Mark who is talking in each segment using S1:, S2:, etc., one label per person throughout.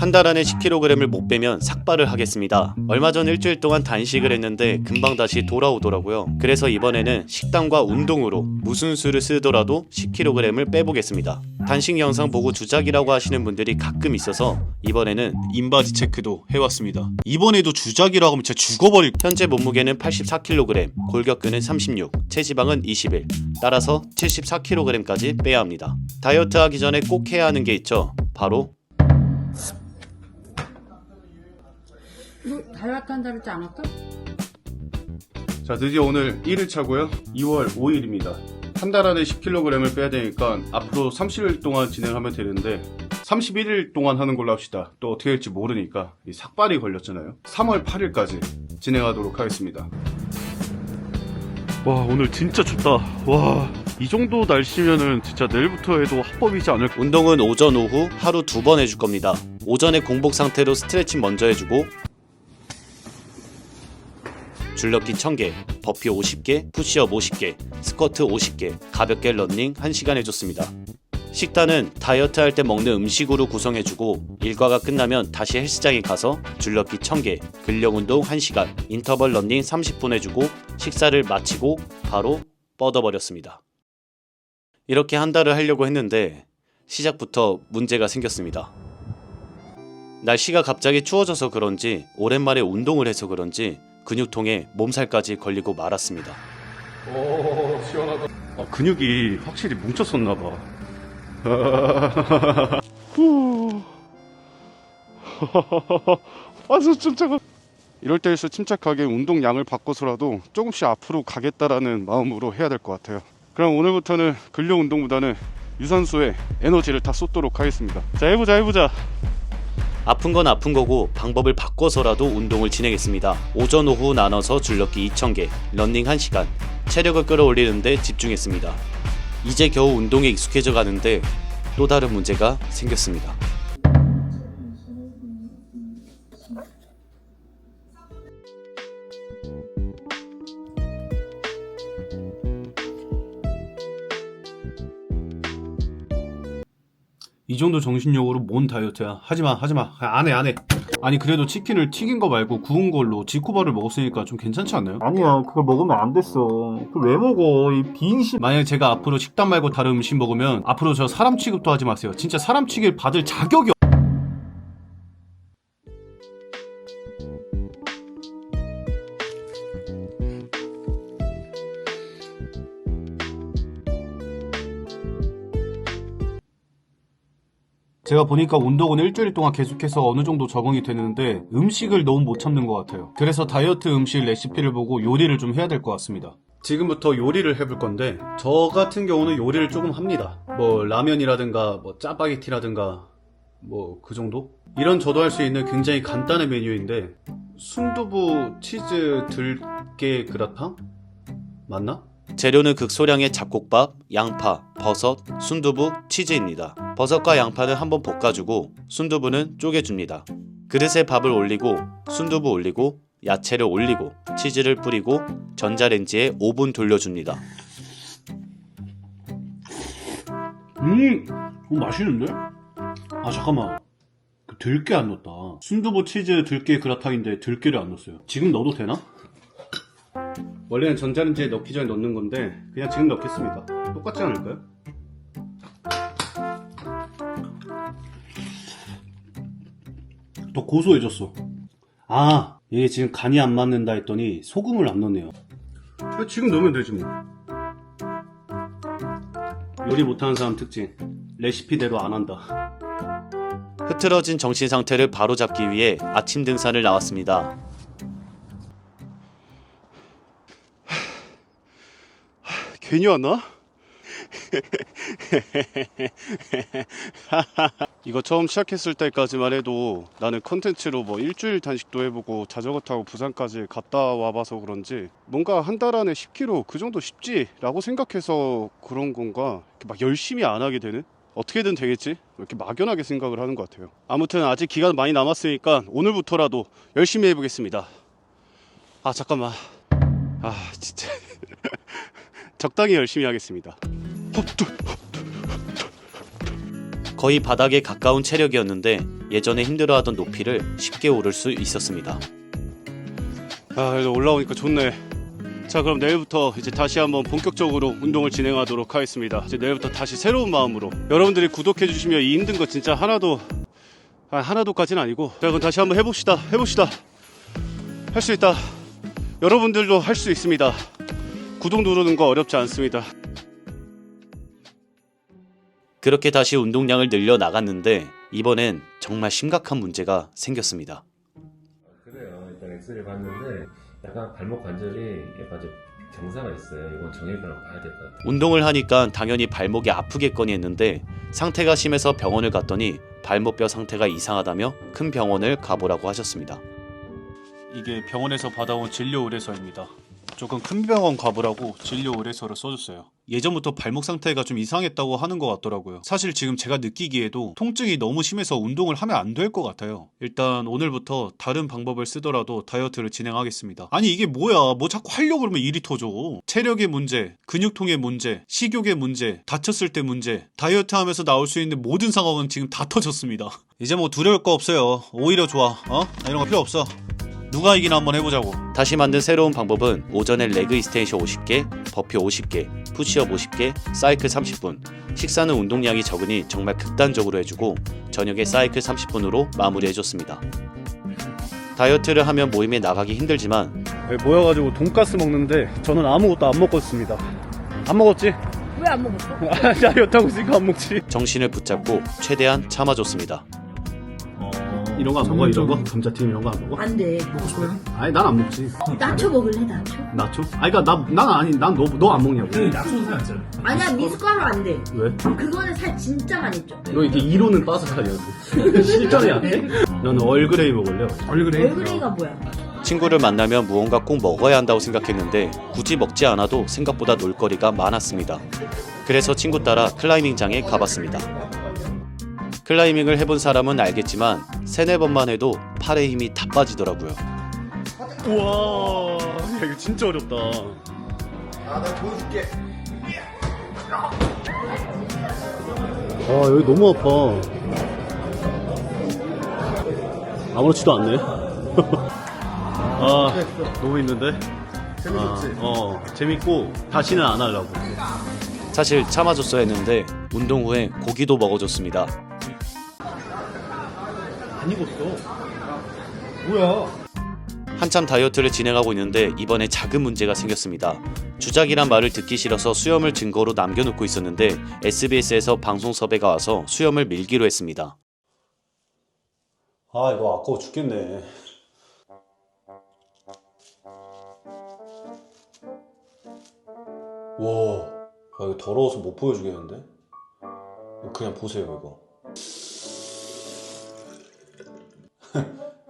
S1: 한 달 안에 10kg을 못 빼면 삭발을 하겠습니다. 얼마 전 일주일 동안 단식을 했는데 금방 다시 돌아오더라고요. 그래서 이번에는 식단과 운동으로 무슨 수를 쓰더라도 10kg을 빼보겠습니다. 단식 영상 보고 주작이라고 하시는 분들이 가끔 있어서 이번에는 인바디 체크도 해왔습니다. 이번에도 주작이라고 하면 진짜 죽어버릴 현재 몸무게는 84kg, 골격근은 36, 체지방은 21. 따라서 74kg까지 빼야 합니다. 다이어트 하기 전에 꼭 해야 하는 게 있죠. 바로
S2: 너 다이어트 한다 그랬지 않았어?
S3: 자 드디어 오늘 1일차고요. 2월 5일입니다. 한 달 안에 10kg을 빼야 되니까 앞으로 30일 동안 진행하면 되는데 31일 동안 하는 걸로 합시다. 또 어떻게 될지 모르니까 이 삭발이 걸렸잖아요. 3월 8일까지 진행하도록 하겠습니다. 와 오늘 진짜 춥다. 와 이 정도 날씨면은 진짜 내일부터 해도 합법이지 않을까
S1: 운동은 오전 오후 하루 두 번 해줄 겁니다. 오전에 공복 상태로 스트레칭 먼저 해주고 줄넘기 1000개, 버피 50개, 푸시업 50개, 스쿼트 50개, 가볍게 런닝 1시간 해줬습니다. 식단은 다이어트 할 때 먹는 음식으로 구성해주고 일과가 끝나면 다시 헬스장에 가서 줄넘기 1000개, 근력 운동 1시간, 인터벌 런닝 30분 해주고 식사를 마치고 바로 뻗어버렸습니다. 이렇게 한 달을 하려고 했는데 시작부터 문제가 생겼습니다. 날씨가 갑자기 추워져서 그런지 오랜만에 운동을 해서 그런지 근육통에 몸살까지 걸리고 말았습니다.
S3: 오 시원하다. 아, 근육이 확실히 뭉쳤었나 봐. 아저 침착하 이럴 때일수록 침착하게 운동량을 바꿔서라도 조금씩 앞으로 가겠다라는 마음으로 해야 될 것 같아요. 그럼 오늘부터는 근력 운동보다는 유산소에 에너지를 다 쏟도록 하겠습니다. 자 해보자 해보자
S1: 아픈 건 아픈 거고 방법을 바꿔서라도 운동을 진행했습니다. 오전 오후 나눠서 줄넘기 2,000개, 런닝 1시간, 체력을 끌어올리는데 집중했습니다. 이제 겨우 운동에 익숙해져 가는데 또 다른 문제가 생겼습니다.
S4: 이 정도 정신력으로 뭔 다이어트야? 하지마, 하지마. 안 해, 안 해. 아니, 그래도 치킨을 튀긴 거 말고 구운 걸로 지코바를 먹었으니까 좀 괜찮지 않나요?
S5: 아니야 그걸 먹으면 안 됐어 그걸 왜 먹어 이 빙신
S4: 만약에 제가 앞으로 식단 말고 다른 음식 먹으면 앞으로 저 사람 취급도 하지 마세요. 진짜 사람 취급 받을 자격이 없... 제가 보니까 운동은 일주일 동안 계속해서 어느 정도 적응이 되는데 음식을 너무 못 참는 것 같아요. 그래서 다이어트 음식 레시피를 보고 요리를 좀 해야 될 것 같습니다.
S3: 지금부터 요리를 해볼 건데 저 같은 경우는 요리를 조금 합니다. 뭐 라면이라든가 뭐 짜파게티라든가 뭐 그 정도? 이런 저도 할 수 있는 굉장히 간단한 메뉴인데 순두부 치즈 들깨 그라탕 맞나?
S1: 재료는 극소량의 잡곡밥, 양파, 버섯, 순두부, 치즈입니다. 버섯과 양파는 한번 볶아주고 순두부는 쪼개줍니다. 그릇에 밥을 올리고 순두부 올리고 야채를 올리고 치즈를 뿌리고 전자레인지에 5분 돌려줍니다.
S4: 음, 어, 맛있는데? 아 잠깐만, 그 들깨 안 넣었다. 순두부 치즈 들깨 그라탕인데 들깨를 안 넣었어요. 지금 넣어도 되나?
S3: 원래는 전자레인지에 넣기 전에 넣는 건데 그냥 지금 넣겠습니다. 똑같지 않을까요?
S4: 더 고소해졌어. 아, 얘 지금 간이 안 맞는다 했더니 소금을 안 넣네요.
S3: 그냥 지금 넣으면 되지 뭐.
S4: 요리 못하는 사람 특징. 레시피대로 안 한다.
S1: 흐트러진 정신 상태를 바로잡기 위해 아침 등산을 나왔습니다.
S3: 괜히 왔나? 이거 처음 시작했을 때까지만 해도 나는 컨텐츠로 뭐 일주일 단식도 해보고 자전거 타고 부산까지 갔다 와봐서 그런지 뭔가 한 달 안에 10kg 그 정도 쉽지 라고 생각해서 그런 건가? 이렇게 막 열심히 안 하게 되는? 어떻게든 되겠지? 이렇게 막연하게 생각을 하는 것 같아요. 아무튼 아직 기간 많이 남았으니까 오늘부터라도 열심히 해보겠습니다. 아 잠깐만. 아 진짜 적당히 열심히 하겠습니다
S1: 거의 바닥에 가까운 체력이었는데 예전에 힘들어하던 높이를 쉽게 오를 수 있었습니다.
S3: 아, 그래도 올라오니까 좋네. 자, 그럼 내일부터 이제 다시 한번 본격적으로 운동을 진행하도록 하겠습니다. 이제 내일부터 다시 새로운 마음으로 여러분들이 구독해 주시면 이 힘든 거 진짜 하나도 아, 하나도까지는 아니고 자, 그럼 다시 한번 해봅시다. 해봅시다. 할 수 있다. 여러분들도 할 수 있습니다. 구독 누르는 거 어렵지 않습니다.
S1: 그렇게 다시 운동량을 늘려 나갔는데 이번엔 정말 심각한 문제가 생겼습니다.
S6: 그래요. 일단 엑스를 봤는데 약간 발목 관절이 약간 좀 경사가 있어요. 이건 정형외과로 가야 될 것 같아요.
S1: 운동을 하니까 당연히 발목이 아프겠거니 했는데 상태가 심해서 병원을 갔더니 발목뼈 상태가 이상하다며 큰 병원을 가보라고 하셨습니다.
S4: 이게 병원에서 받아온 진료 의뢰서입니다. 조금 큰 병원 가보라고 진료 의뢰서를 써줬어요. 예전부터 발목 상태가 좀 이상했다고 하는 것 같더라고요. 사실 지금 제가 느끼기에도 통증이 너무 심해서 운동을 하면 안 될 것 같아요. 일단 오늘부터 다른 방법을 쓰더라도 다이어트를 진행하겠습니다. 아니 이게 뭐야? 뭐 자꾸 하려고 그러면 일이 터져. 체력의 문제, 근육통의 문제, 식욕의 문제, 다쳤을 때 문제, 다이어트 하면서 나올 수 있는 모든 상황은 지금 다 터졌습니다. 이제 뭐 두려울 거 없어요. 오히려 좋아. 어? 나 이런 거 필요 없어. 누가 이기나 한번 해보자고.
S1: 다시 만든 새로운 방법은 오전에 레그 이스텐션 50개, 버피 50개, 푸시업 50개, 사이클 30분. 식사는 운동량이 적으니 정말 극단적으로 해주고 저녁에 사이클 30분으로 마무리해줬습니다. 다이어트를 하면 모임에 나가기 힘들지만
S3: 모여가지고 돈가스 먹는데 저는 아무것도 안 먹었습니다. 안 먹었지?
S2: 왜 안 먹었어?
S3: 아, 다이어트 하고 있으니까 안 먹지.
S1: 정신을 붙잡고 최대한 참아줬습니다.
S4: 이런 거 안 먹어? 이런 거? 감자튀김 이런 거 안 먹어?
S7: 안 돼. 먹고 싶어요?
S4: 아니 난 안 먹지.
S7: 나초 먹을래, 나초?
S4: 나초? 아니 그니까 나, 난 아니 난 너 너 안 먹냐고.
S7: 아니야, 미숫가루 안 돼.
S4: 왜?
S7: 그거는 살 진짜 많이 쪄.
S4: 너 이렇게 이론은 빠삭하냐 실전이 안 돼? 너는 얼그레이 먹을래? 얼그레이?
S7: 얼그레이가 뭐야?
S1: 친구를 만나면 무언가 꼭 먹어야 한다고 생각했는데 굳이 먹지 않아도 생각보다 놀거리가 많았습니다. 그래서 친구 따라 클라이밍장에 가봤습니다. 클라이밍을 해본 사람은 알겠지만 세네 번만 해도 팔에 힘이 다 빠지더라고요.
S3: 우와, 야, 이거 진짜 어렵다.
S4: 아 여기 너무 아파. 아무렇지도 않네. 아 너무 힘든데? 재밌었지? 어 재밌고 다시는 안 하려고.
S1: 사실 참아줬어야 했는데 운동 후에 고기도 먹어줬습니다.
S4: 안 익었어. 뭐야?
S1: 한참 다이어트를 진행하고 있는데 이번에 작은 문제가 생겼습니다. 주작이란 말을 듣기 싫어서 수염을 증거로 남겨놓고 있었는데 SBS에서 방송 섭외가 와서 수염을 밀기로 했습니다.
S4: 아 이거 아까워 죽겠네. 와, 아, 이거 더러워서 못 보여주겠는데? 그냥 보세요 이거.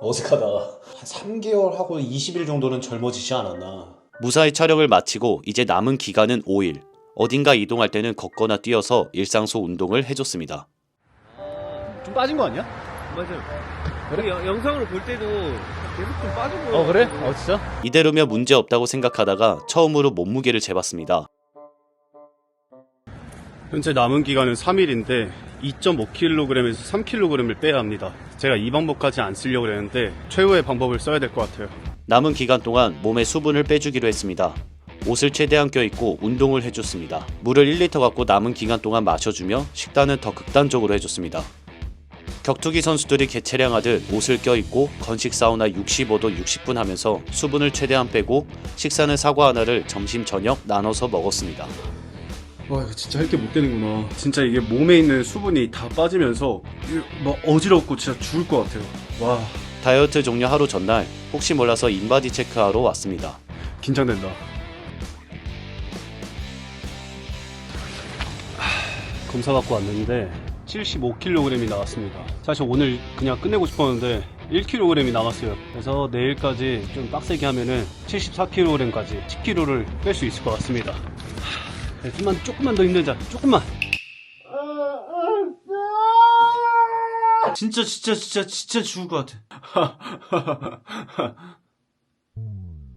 S4: 어색하다. 한 3개월 하고 20일 정도는 젊어지지 않았나.
S1: 무사히 촬영을 마치고 이제 남은 기간은 5일. 어딘가 이동할 때는 걷거나 뛰어서 일상소 운동을 해줬습니다.
S5: 좀 빠진 거 아니야?
S8: 맞아요. 우리 영- 영상으로 볼 때도 계속 좀 빠진 거예요.
S5: 어 그래? 어 진짜?
S1: 이대로면 문제 없다고 생각하다가 처음으로 몸무게를 재봤습니다.
S3: 현재 남은 기간은 3일인데 2.5kg에서 3kg을 빼야 합니다. 제가 이 방법까지 안 쓰려고 했는데 최후의 방법을 써야 될 것 같아요.
S1: 남은 기간 동안 몸의 수분을 빼주기로 했습니다. 옷을 최대한 껴입고 운동을 해줬습니다. 물을 1리터 갖고 남은 기간 동안 마셔주며 식단은 더 극단적으로 해줬습니다. 격투기 선수들이 개체량하듯 옷을 껴입고 건식 사우나 65도 60분 하면서 수분을 최대한 빼고 식사는 사과 하나를 점심 저녁 나눠서 먹었습니다.
S3: 와 이거 진짜 할 게 못 되는구나. 진짜 이게 몸에 있는 수분이 다 빠지면서 막 어지럽고 진짜 죽을 것 같아요. 와
S1: 다이어트 종료 하루 전날 혹시 몰라서 인바디 체크하러 왔습니다.
S3: 긴장된다. 검사 받고 왔는데 75kg이 나왔습니다. 사실 오늘 그냥 끝내고 싶었는데 1kg이 남았어요. 그래서 내일까지 좀 빡세게 하면은 74kg까지 10kg를 뺄 수 있을 것 같습니다. 하, 좀만 조금만 더 힘내자. 조금만. 진짜 진짜 진짜 진짜 죽을 것 같아.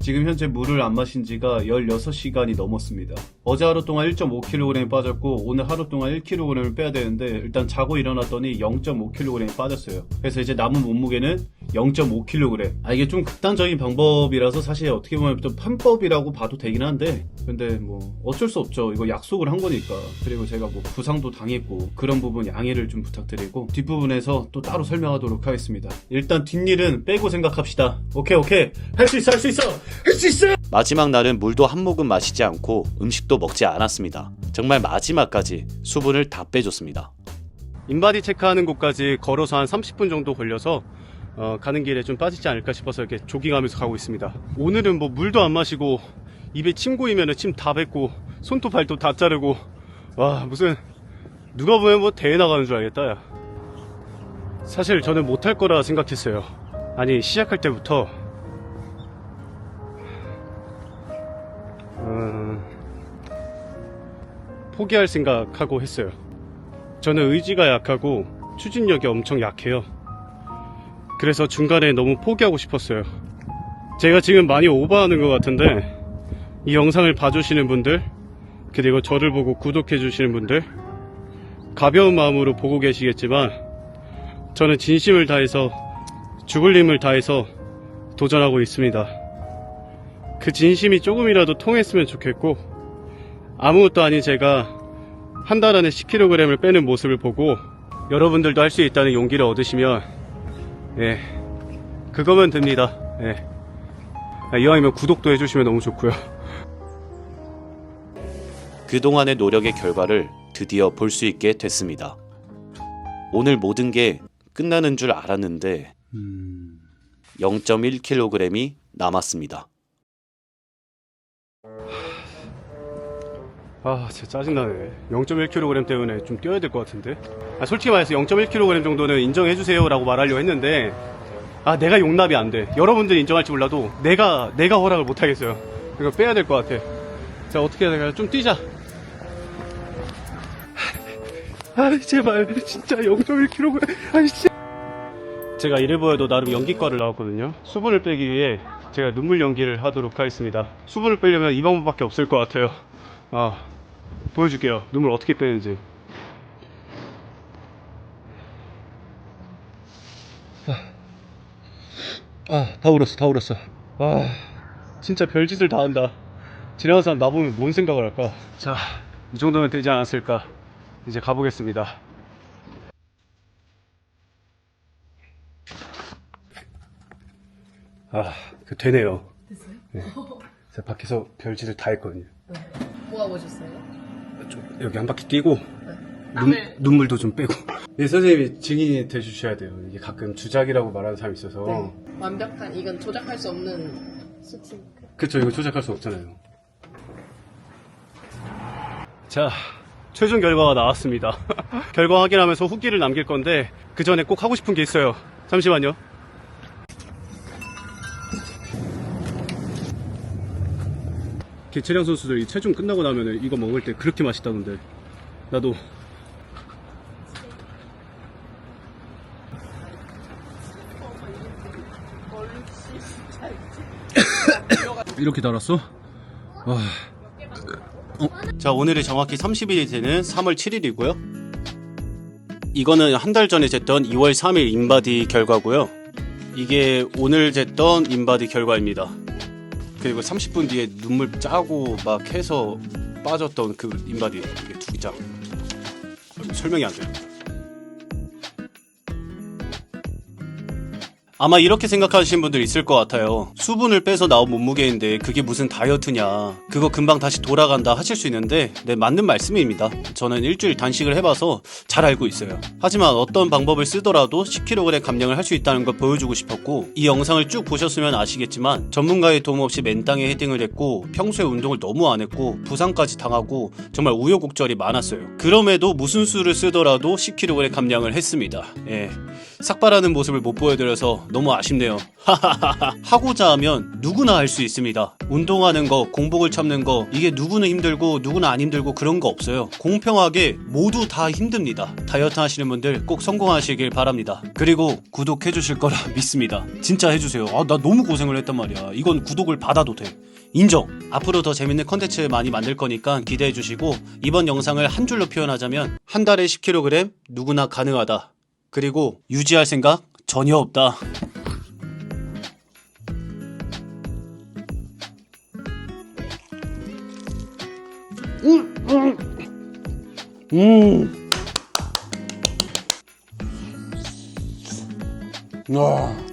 S4: 지금 현재 물을 안 마신 지가 16시간이 넘었습니다. 어제 하루 동안 1.5kg이 빠졌고 오늘 하루 동안 1kg을 빼야 되는데 일단 자고 일어났더니 0.5kg이 빠졌어요. 그래서 이제 남은 몸무게는 0.5kg. 아 이게 좀 극단적인 방법이라서 사실 어떻게 보면 좀 편법이라고 봐도 되긴 한데 근데 뭐 어쩔 수 없죠. 이거 약속을 한 거니까. 그리고 제가 뭐 부상도 당했고 그런 부분 양해를 좀 부탁드리고 뒷부분에서 또 따로 설명하도록 하겠습니다. 일단 뒷일은 빼고 생각합시다. 오케이 오케이 할 수 있어 할 수 있어 할 수 있어.
S1: 마지막 날은 물도 한 모금 마시지 않고 음식도 먹지 않았습니다. 정말 마지막까지 수분을 다 빼줬습니다.
S3: 인바디 체크하는 곳까지 걸어서 한 30분 정도 걸려서 어, 가는 길에 좀 빠지지 않을까 싶어서 이렇게 조깅하면서 가고 있습니다. 오늘은 뭐 물도 안 마시고 입에 침 고이면 침 다 뱉고 손도 발도 다 자르고 와 무슨 누가 보면 뭐 대회 나가는 줄 알겠다 야. 사실 저는 못할 거라 생각했어요. 아니 시작할 때부터 포기할 생각하고 했어요. 저는 의지가 약하고 추진력이 엄청 약해요. 그래서 중간에 너무 포기하고 싶었어요. 제가 지금 많이 오버하는 것 같은데 이 영상을 봐주시는 분들 그리고 저를 보고 구독해 주시는 분들 가벼운 마음으로 보고 계시겠지만 저는 진심을 다해서 죽을 힘을 다해서 도전하고 있습니다. 그 진심이 조금이라도 통했으면 좋겠고 아무것도 아닌 제가 한 달 안에 10kg을 빼는 모습을 보고 여러분들도 할 수 있다는 용기를 얻으시면 예 그거면 됩니다 예 아, 이왕이면 구독도 해주시면 너무 좋고요
S1: 그동안의 노력의 결과를 드디어 볼 수 있게 됐습니다. 오늘 모든 게 끝나는 줄 알았는데 0.1kg이 남았습니다.
S3: 아 진짜 짜증나네. 0.1kg 때문에 좀 뛰어야 될 것 같은데? 아, 솔직히 말해서 0.1kg 정도는 인정해주세요 라고 말하려고 했는데 아 내가 용납이 안돼. 여러분들이 인정할지 몰라도 내가 내가 허락을 못하겠어요. 이거 빼야 될 것 같아. 자 어떻게 해야 될까요? 좀 뛰자. 아 제발. 진짜 0.1kg 아니 진짜 제가 이래 보여도 나름 연기과를 나왔거든요. 수분을 빼기 위해 제가 눈물 연기를 하도록 하겠습니다. 수분을 빼려면 이 방법밖에 없을 것 같아요 아 보여줄게요. 눈물 어떻게 빼는지. 아다 울었어 다 울었어. 아 진짜 별짓을 다 한다. 지나가는 사람 나보면 뭔 생각을 할까? 자 이 정도면 되지 않았을까? 이제 가보겠습니다. 아그 되네요. 됐어요? 네. 제가 밖에서 별짓을 다 했거든요.
S2: 뭐 하고 오셨어요?
S3: 좀 여기 한 바퀴 뛰고 눈, 눈물도 좀 빼고. 네, 선생님이 증인이 돼주셔야 돼요. 이게 가끔 주작이라고 말하는 사람이 있어서.
S2: 네. 완벽한 이건 조작할 수 없는 수치.
S3: 그쵸 이거 조작할 수 없잖아요. 자 최종 결과가 나왔습니다. 결과 확인하면서 후기를 남길 건데 그 전에 꼭 하고 싶은 게 있어요. 잠시만요 개체량 선수들이 체중 끝나고 나면 이거 먹을 때 그렇게 맛있다던데 나도 이렇게 달았어? 와
S1: 자, 오늘이 정확히 30일이 되는 3월 7일이고요. 이거는 한 달 전에 쟀던 2월 3일 인바디 결과고요. 이게 오늘 쟀던 인바디 결과입니다. 그리고 30분 뒤에 눈물 짜고 막 해서 빠졌던 그 인바디 이게 두 장. 설명이 안 돼요. 아마 이렇게 생각하시는 분들 있을 것 같아요. 수분을 빼서 나온 몸무게인데 그게 무슨 다이어트냐. 그거 금방 다시 돌아간다 하실 수 있는데 네, 맞는 말씀입니다. 저는 일주일 단식을 해봐서 잘 알고 있어요. 하지만 어떤 방법을 쓰더라도 10kg 감량을 할 수 있다는 걸 보여주고 싶었고 이 영상을 쭉 보셨으면 아시겠지만 전문가의 도움 없이 맨땅에 헤딩을 했고 평소에 운동을 너무 안 했고 부상까지 당하고 정말 우여곡절이 많았어요. 그럼에도 무슨 수를 쓰더라도 10kg 감량을 했습니다. 예. 삭발하는 모습을 못 보여드려서
S3: 너무 아쉽네요. 하고자 하면 누구나 할 수 있습니다. 운동하는 거, 공복을 참는 거, 이게 누구는 힘들고 누구는 안 힘들고 그런 거 없어요. 공평하게 모두 다 힘듭니다. 다이어트 하시는 분들 꼭 성공하시길 바랍니다. 그리고 구독해 주실 거라 믿습니다. 진짜 해주세요. 아, 나 너무 고생을 했단 말이야. 이건 구독을 받아도 돼. 인정. 앞으로 더 재밌는 컨텐츠 많이 만들 거니까 기대해 주시고 이번 영상을 한 줄로 표현하자면 한 달에 10kg 누구나 가능하다. 그리고 유지할 생각 전혀 없다. 음. 와.